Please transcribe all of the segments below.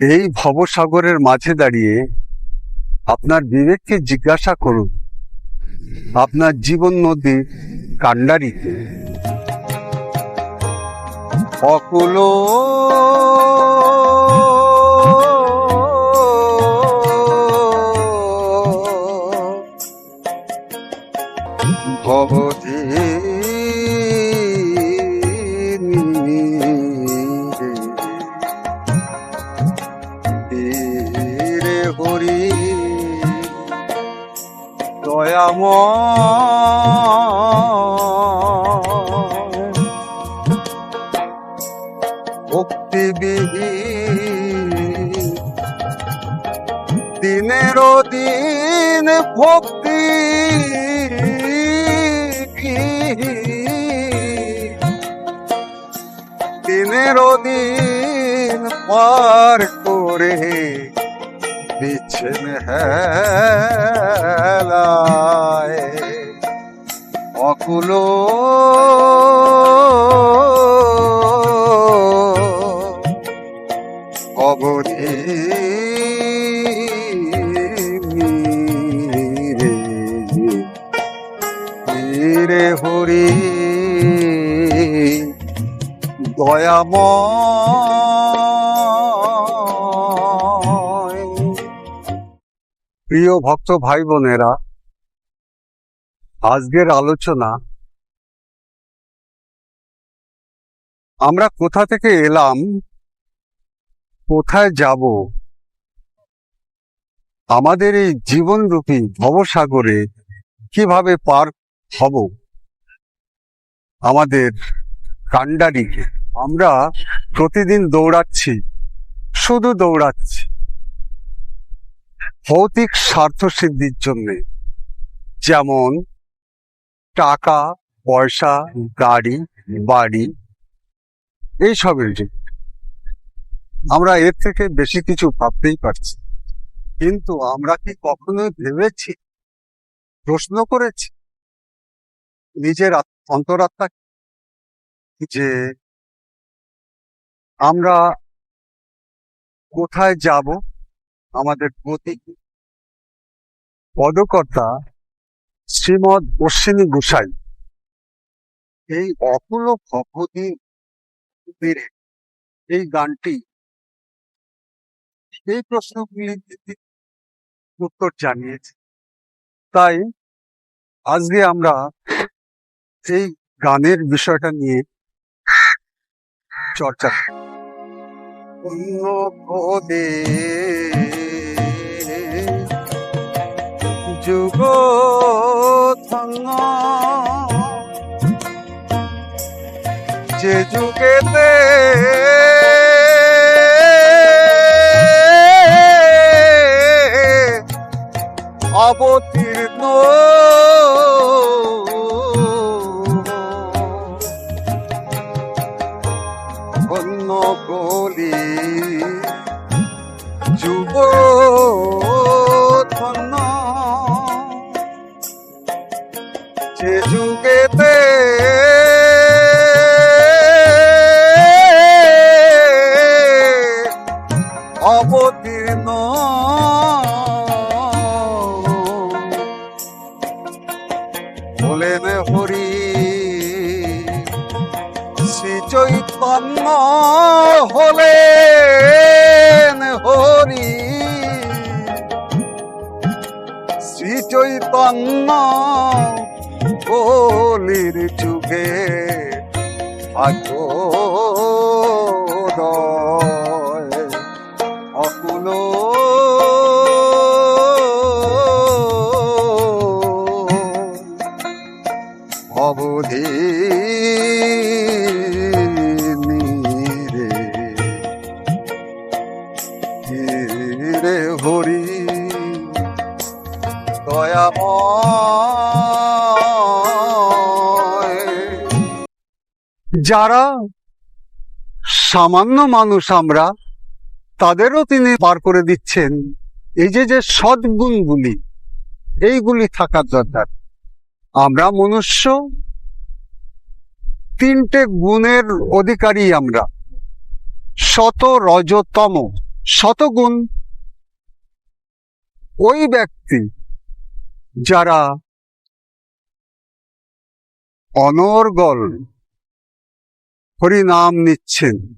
এই ভবসাগরের মাঝে দাঁড়িয়ে আপনার বিবেককে জিজ্ঞাসা করুন আপনার জীবন নদীর কাণ্ডারিতে অকুল দিনেরও দিন ভক্তি দিনেরও দিন পার অবধি রে হরি দয়াময়। প্রিয় ভক্ত ভাই বোনেরা আজকের আলোচনা আমরা কোথা থেকে এলাম কোথায় যাব? আমাদের এই জীবনরূপী ভবসাগরে কীভাবে পার হব? আমাদের কাণ্ডারিকে আমরা প্রতিদিন দৌড়াচ্ছি, শুধু দৌড়াচ্ছি। ভৌতিক স্বার্থ সিদ্ধির জন্যে, যেমন টাকা, পয়সা, গাড়ি, বাড়ি এইসবের জন্য আমরা এর থেকে বেশি কিছু ভাবতেই পারছি কিন্তু আমরা কি কখনো ভেবেছি, প্রশ্ন করেছি নিজের অন্তরাত্মা যে আমরা কোথায় যাব, আমাদের গতি পদকর্তা শ্রীমদ অশ্বিনী গোসাই এই অকুল ভগবতী এই গানটি এই প্রশ্নগুলি উত্তর জানিয়েছে। তাই আজকে আমরা এই গানের বিষয়টা নিয়ে চর্চা যুগ যে যুগেতে অবতীর্ণ। অন্য গলি যুব ধন্য। যে যুগেতে অবতীর্ণ চৈতন্য হলেন হরি। শ্রী চৈতন্য বলির যুগে অকুল। অবধি যারা সামান্য মানুষ আমরা, তাদেরও তিনি বার করে দিচ্ছেন। এই যে যে সদ্গুণগুলি, এইগুলি থাকার দরকার। আমরা মনুষ্য, তিনটে গুণের অধিকারী আমরা। শত রজতম শতগুণ ওই ব্যক্তি যারা অনর্গল হরিনাম নিচ্ছেন।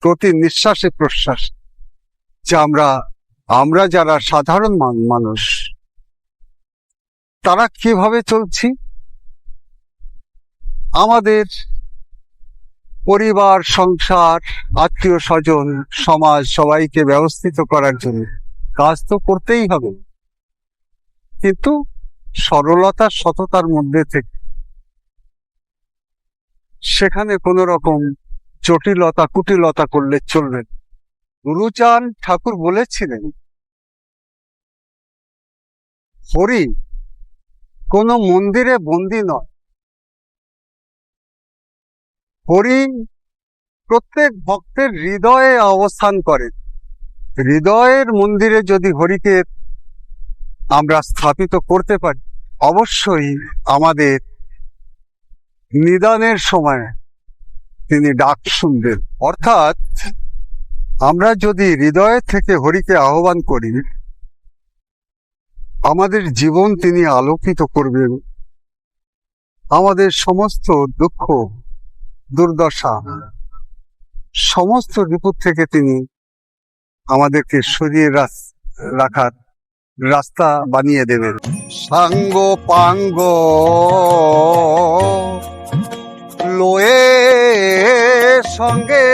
প্রতি নিঃশ্বাসে প্রশ্বাস। যে আমরা আমরা যারা সাধারণ মানুষ, তারা কীভাবে চলছি? আমাদের পরিবার, সংসার, আত্মীয় স্বজন, সমাজ সবাইকে ব্যবস্থিত করার জন্য কাজ তো করতেই হবে। কিন্তু সরলতা, সততার মধ্যে থেকে সেখানে কোন রকম জটিলতা, কুটিলতা করলে চলবে না। গুরুচাঁদ ঠাকুর বলেছিলেন, হরি কোন মন্দিরে বন্দি নয় হরি প্রত্যেক ভক্তের হৃদয়ে অবস্থান করে হৃদয়ের মন্দিরে যদি হরিকে আমরা স্থাপিত করতে পারি, অবশ্যই আমাদের নিদানের সময় তিনি ডাক শুনবেন। অর্থাৎ আমরা যদি হৃদয় থেকে হরিকে আহ্বান করি, আমাদের জীবন তিনি আলোকিত করবেন। আমাদের সমস্ত দুঃখ, দুর্দশা, সমস্ত বিপদ থেকে তিনি আমাদেরকে সরিয়ে রাখার রাস্তা বানিয়ে দেবেন। সাঙ্গ পাঙ্গ লোয়ে সঙ্গে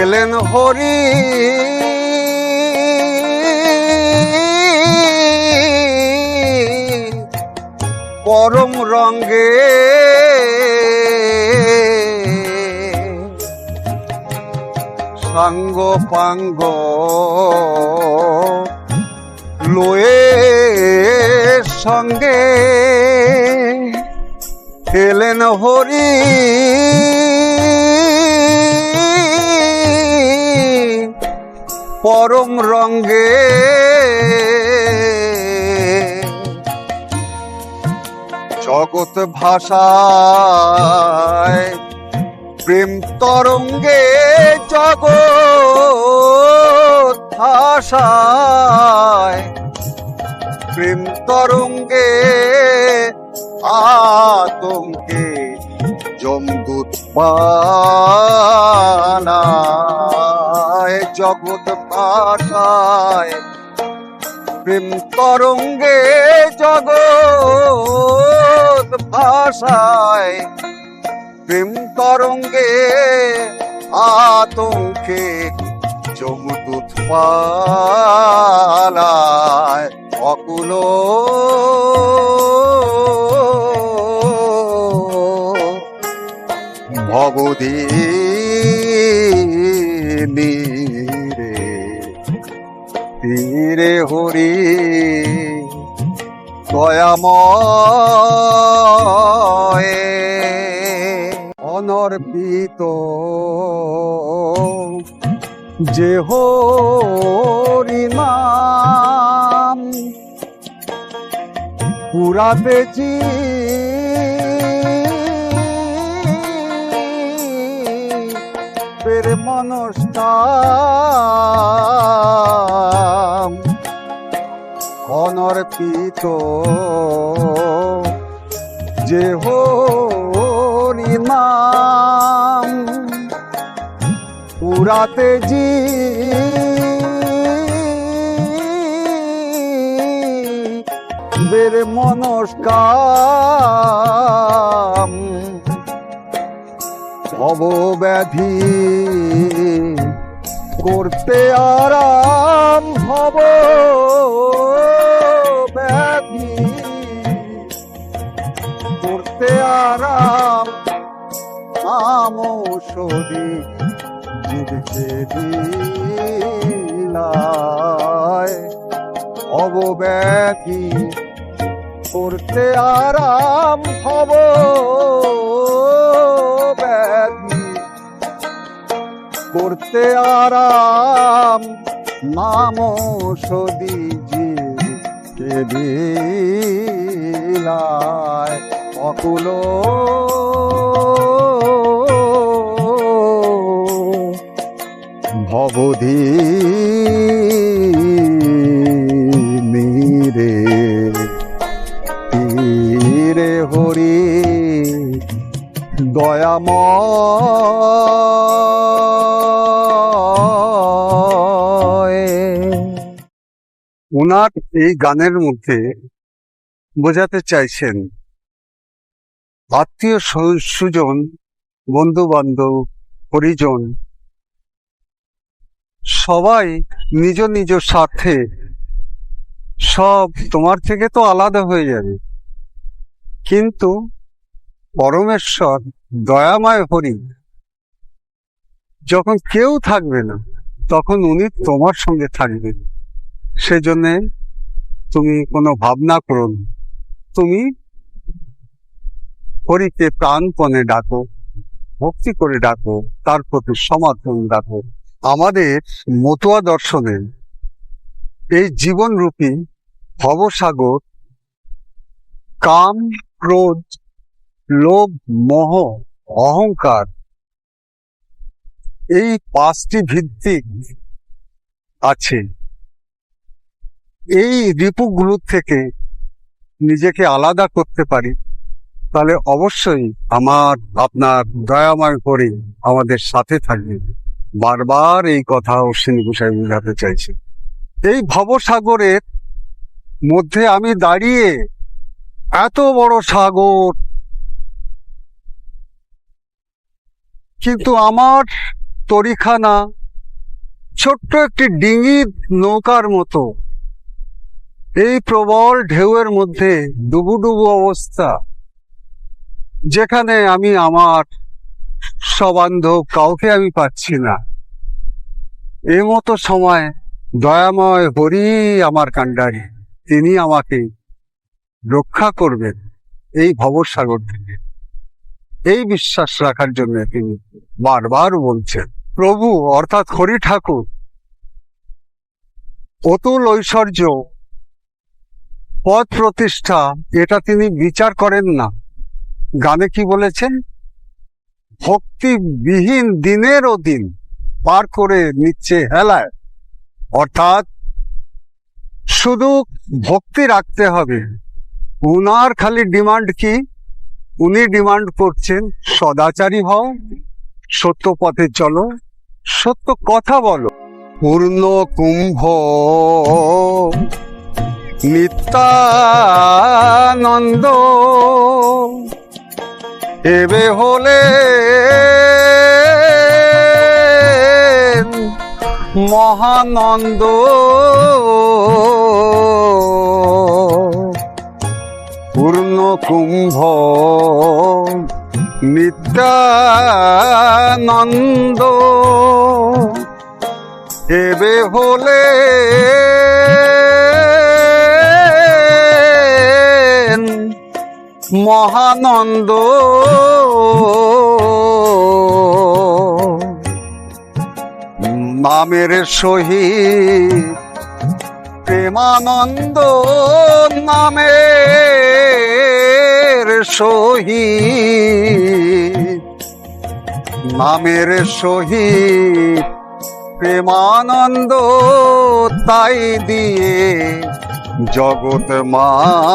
এলেন হরি। পরম রঙ্গে সাঙ্গ পাঙ্গ লোয়ে সঙ্গে এলেন হরি। পরম রঙ্গে জগৎ ভাষায় প্রেম তরঙ্গে জগৎ ভাষায় প্রেম তরঙ্গে আতঙ্কে জমদূত জগৎ ভাষায় প্রেম তরঙ্গে জগৎ ভাষায় প্রেম তরঙ্গে আতঙ্কে জমদূত পালায় অকুল ভবদীনী রে তীরে হরি দয়াময় অনর্পিত যে হরি নাম পুরাতেছি মনস্তাম অনর্পিত যে হরি নাম পুরাতে জি বের মনস্কাম ভবব্যাধি করতে আরাম ভব ব্যাধি করতে আরাম আমৌষধি জিরতে দিলায়। অবব্যাধি করতে আরাম হব। ব্যাধি করতে আরাম নাম সদি দিলায় অকুল। ভবধি দয়াময়। উনার এই গানের মধ্যে বোঝাতে চাইছেন আত্মীয় সুজন বন্ধু বান্ধব পরিজন। সবাই নিজ নিজ স্বার্থে সব তোমার থেকে তো আলাদা হয়ে যাবে। কিন্তু পরমেশ্বর দয়াময় হরি। যখন কেউ থাকবে না, তখন উনি তোমার সঙ্গে থাকবেন সেজন্য তুমি কোনো ভাবনা করো। তুমি হরিকে প্রাণপণে ডাকো, ভক্তি করে ডাকো, তার প্রতি সমর্থন ডাকো আমাদের মতুয়া দর্শনে এই জীবনরূপী ভবসাগর কাম, ক্রোধ লোভ, মোহ, অহংকার, এই পাঁচটি ভিত্তিক আছে। এই রিপুগুলো থেকে নিজেকে আলাদা করতে পারি, তাহলে অবশ্যই আমার, আপনার দয়াময় করে আমাদের সাথে থাকবে। বারবার এই কথা অশ্বিনী গোসাই বোঝাতে চাইছে। এই ভবসাগরের মধ্যে আমি দাঁড়িয়ে এত বড় সাগর কিন্তু আমার তরিখানা ছোট্ট একটি ডিঙির নৌকার মতো। এই প্রবল ঢেউয়ের মধ্যে ডুবুডুবু অবস্থা, যেখানে আমি আমার সবান্ধব কাউকে আমি পাচ্ছি না। এই মতো সময় দয়াময় হরি আমার কাণ্ডারি, তিনি আমাকে রক্ষা করবেন এই ভবসাগর থেকে। এই বিশ্বাস রাখার জন্য তিনি বারবার বলছেন, প্রভু, অর্থাৎ হরি ঠাকুর, অতুল ঐশ্বর্য পদ প্রতিষ্ঠা, এটা তিনি বিচার করেন না। গানে কি বলেছেন? ভক্তিবিহীন দিনেরও দিন পার করে নিচ্ছে হেলায়। অর্থাৎ শুধু ভক্তি রাখতে হবে। উনার খালি ডিমান্ড কি? উনি ডিমান্ড করছেন, সদাচারী হও, সত্য পথে চলো, সত্য কথা বলো। পূর্ণ কুম্ভ, নিত্যানন্দ। এবে হলে মহানন্দ। পূর্ণ কুম্ভ। নিত্যানন্দ। এবে হলে মহানন্দ। নামের সহিত প্রেমানন্দ নামের সহিত নামের সহিত প্রেমানন্দ তাই দিয়ে জগৎ মাতায়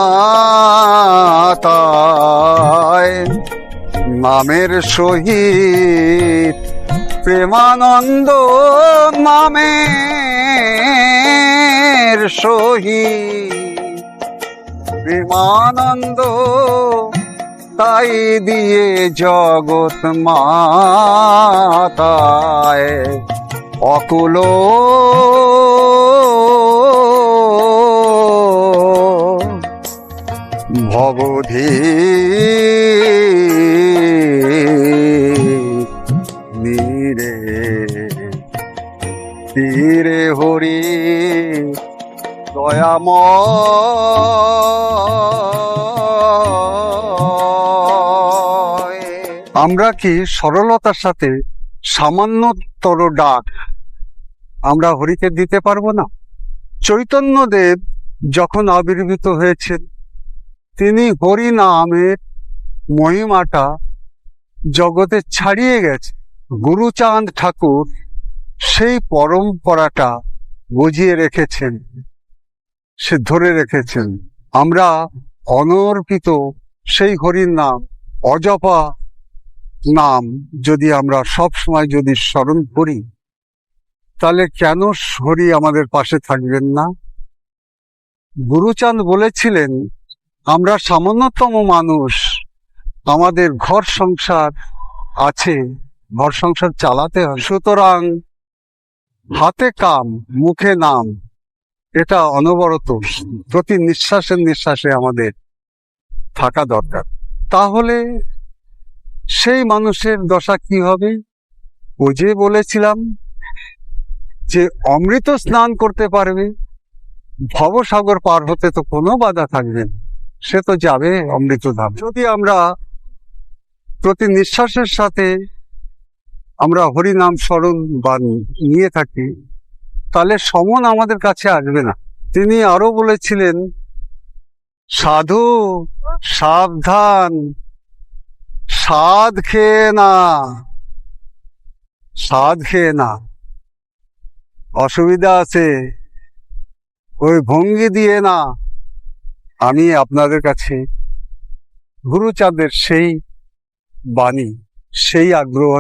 নামের সহিত প্রেমানন্দ নামের সহিত প্রেমানন্দ তাই দিয়ে জগৎ মাতায় অকুল। ভবধি আমরা কি সরলতার সাথে সামান্যতর ডাক আমরা হরিকে দিতে পারব না? চৈতন্যদেব যখন আবির্ভূত হয়েছেন, তিনি হরি নামের মহিমাটা জগতে ছাড়িয়ে গেছে। গুরুচাঁদ ঠাকুর সেই পরম্পরাটা বুঝিয়ে রেখেছেন। সে ধরে রেখেছেন। আমরা অনর্পিত সেই হরির নাম, অজপা নাম যদি আমরা সব সময় যদি স্মরণ করি, তাহলে কেন হরি আমাদের পাশে থাকবেন না? গুরুচাঁদ বলেছিলেন, আমরা সামান্যতম মানুষ, আমাদের ঘর সংসার আছে, ঘর সংসার চালাতে হয়। সুতরাং হাতে কাম, মুখে নাম। এটা অনবরত, প্রতি নিঃশ্বাসে নিঃশ্বাসে আমাদের থাকা দরকার। তাহলে সেই মানুষের দশা কি হবে? ওই যে বলেছিলাম যে অমৃত স্নান করতে পারবে, ভবসাগর পার হতে তো কোনো বাধা থাকবে না, সে তো যাবে অমৃত ধাম যদি আমরা প্রতি নিঃশ্বাসের সাথে আমরা হরি নাম স্মরণ বা নিয়ে থাকি তাহলে সমন আমাদের কাছে আসবে না। তিনি আরও বলেছিলেন, সাধু, সাবধান সাধ খেয়ে না সাধ খেয়ে না। অসুবিধা আছে, ওই ভঙ্গি দিয়ে না। আমি আপনাদের কাছে গুরুচাঁদের সেই বাণী, সেই আগ্রহ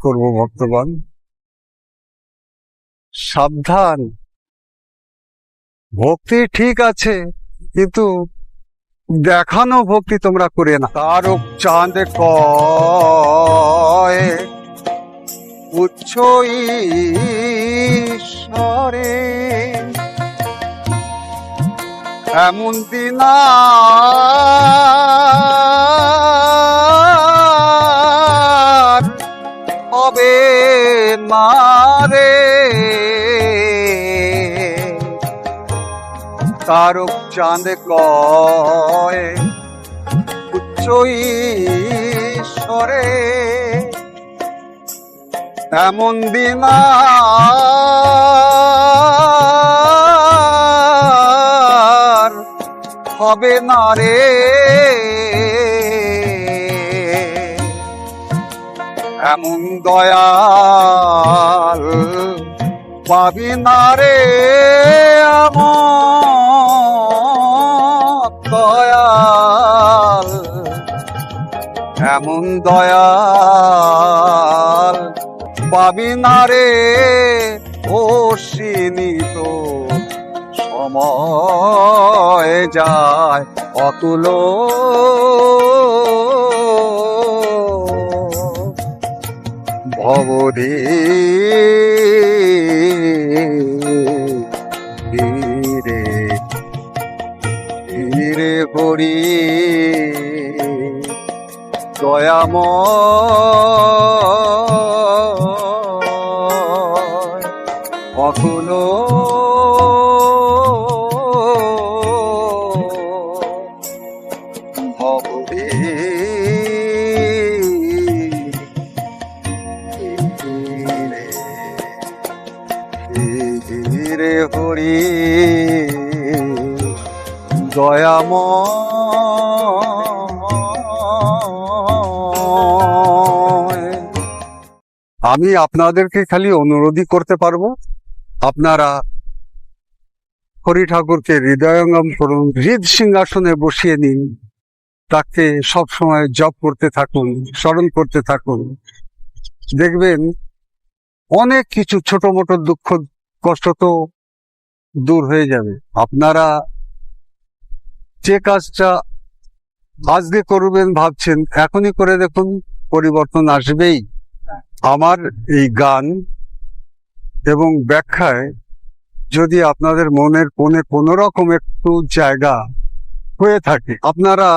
করব বর্তমান সাবধান। ভক্তি ঠিক আছে, কিন্তু দেখানো ভক্তি তোমরা করে না। তার চাঁদ ঈশ্বরে, এমন দিন তারক চাঁদ কয়। উচ্চ ঈশ্বরে, এমন আর হবে না রে। এমন দয়াল পাবি না রে এমন এমন দয়াল পাবি না রে ও সীমিত সময় যায় অতুল। ভবধি ধীরে ধীরে হরি দয়াময়। কখনো ধীরে হরি দয়াময়। আমি আপনাদেরকে খালি অনুরোধই করতে পারব, আপনারা হরি ঠাকুরকে হৃদয়ঙ্গম করুন, হৃদ সিংহাসনে বসিয়ে নিন, তাকে সব সময় জপ করতে থাকুন, স্মরণ করতে থাকুন। দেখবেন অনেক কিছু ছোট মোটো দুঃখ, কষ্ট তো দূর হয়ে যাবে। আপনারা যে কাজটা আজকে করবেন ভাবছেন, এখনই করে দেখুন, পরিবর্তন আসবেই। আমার এই গান এবং ব্যাখ্যায় যদি আপনাদের মনের কোণে কোনো রকম একটু জায়গা হয়ে থাকে, আপনারা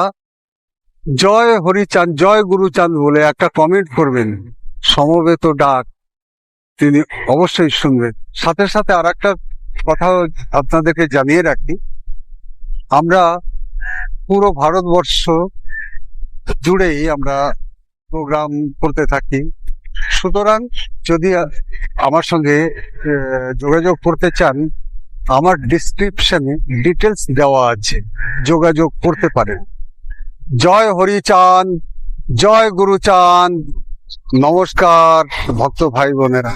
জয় হরিচাঁদ, জয় গুরুচাঁদ বলে একটা কমেন্ট করবেন। সমবেত ডাক তিনি অবশ্যই শুনবেন। সাথে সাথে আর একটা কথা আপনাদেরকে জানিয়ে রাখি, আমরা পুরো ভারতবর্ষ জুড়েই আমরা প্রোগ্রাম করতে থাকি। সুতরাং যদি আমার সঙ্গে যোগাযোগ করতে চান, আমার ডিসক্রিপশনে ডিটেলস দেওয়া আছে। যোগাযোগ করতে পারেন। জয় হরিচান জয় গুরুচাঁদ নমস্কার, ভক্ত ভাই বোনেরা।